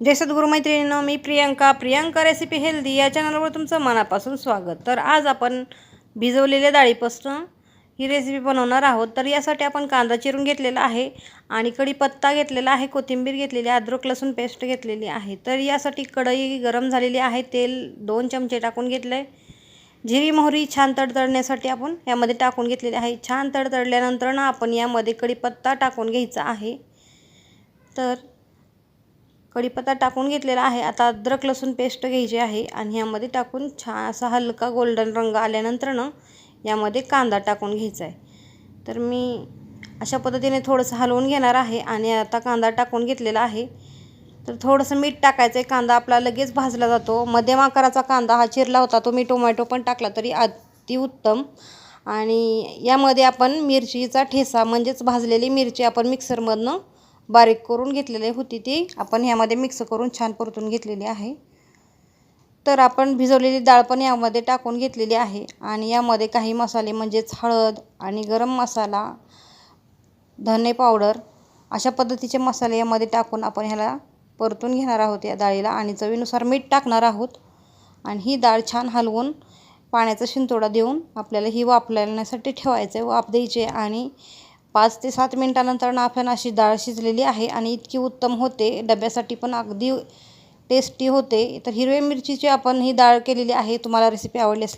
जय सद्गुरू मैत्रिणीनं मी प्रियंका. प्रियंका रेसिपी हेल्दी या चॅनलवर तुमचं मनापासून स्वागत. तर आज आपण भिजवलेल्या डाळीपासून ही रेसिपी बनवणार आहोत. तर यासाठी आपण कांदा चिरून घेतलेला आहे आणि कढीपत्ता घेतलेला आहे कोथिंबीर घेतलेली आहे अद्रक लसूण पेस्ट घेतलेली आहे. तर यासाठी कढई गरम झालेली आहे तेल दोन चमचे टाकून घेतलं आहे जिरी मोहरी छान तडतडण्यासाठी आपण यामध्ये टाकून घेतलेली आहे. छान तडतडल्यानंतर ना आपण यामध्ये कढीपत्ता टाकून घ्यायचा आहे. तर कढीपत्ता टाकून घेतलेला आहे. आता अद्रक लसूण पेस्ट घ्यायची आहे आणि यामध्ये टाकून छान असा हलका गोल्डन रंग आल्यानंतर ना यामध्ये कांदा टाकून घ्यायचा आहे. तर मी अशा पद्धतीने थोडंसं हलवून घेणार आहे आणि आता कांदा टाकून घेतलेला आहे. तर थोडंसं मीठ टाकायचं आहे कांदा आपला लगेच भाजला जातो. मध्यम आकाराचा कांदा हा चिरला होता. तो मी टोमॅटो पण टाकला तरी अतिउत्तम आणि यामध्ये आपण मिरचीचा ठेसा म्हणजेच भाजलेली मिरची आपण मिक्सरमधनं बारीक करून घेतलेली होती ती. आपण ह्यामध्ये मिक्स करून छान परतून घेतलेली आहे. तर आपण भिजवलेली डाळ पण यामध्ये टाकून घेतलेली आहे. आणि यामध्ये काही मसाले म्हणजेच हळद आणि गरम मसाला धने पावडर अशा पद्धतीचे मसाले यामध्ये टाकून आपण ह्याला परतून घेणार आहोत या डाळीला आणि चवीनुसार मीठ टाकणार आहोत. आणि ही डाळ छान हलवून पाण्याचा शिंतोडा देऊन आपल्याला ही वाफल्याण्यासाठी ठेवायचं आहे वाफ द्यायची आणि पाच ते सात मिनटानंतर ना आपण अशी डाळ शिजलेली आहे आणि इतकी उत्तम होते डब्यासाठी पण अगदी टेस्टी होते. तर हिरव्या मिरचीची आपण ही डाळ केलेली आहे. तुम्हाला रेसिपी आवडली असेल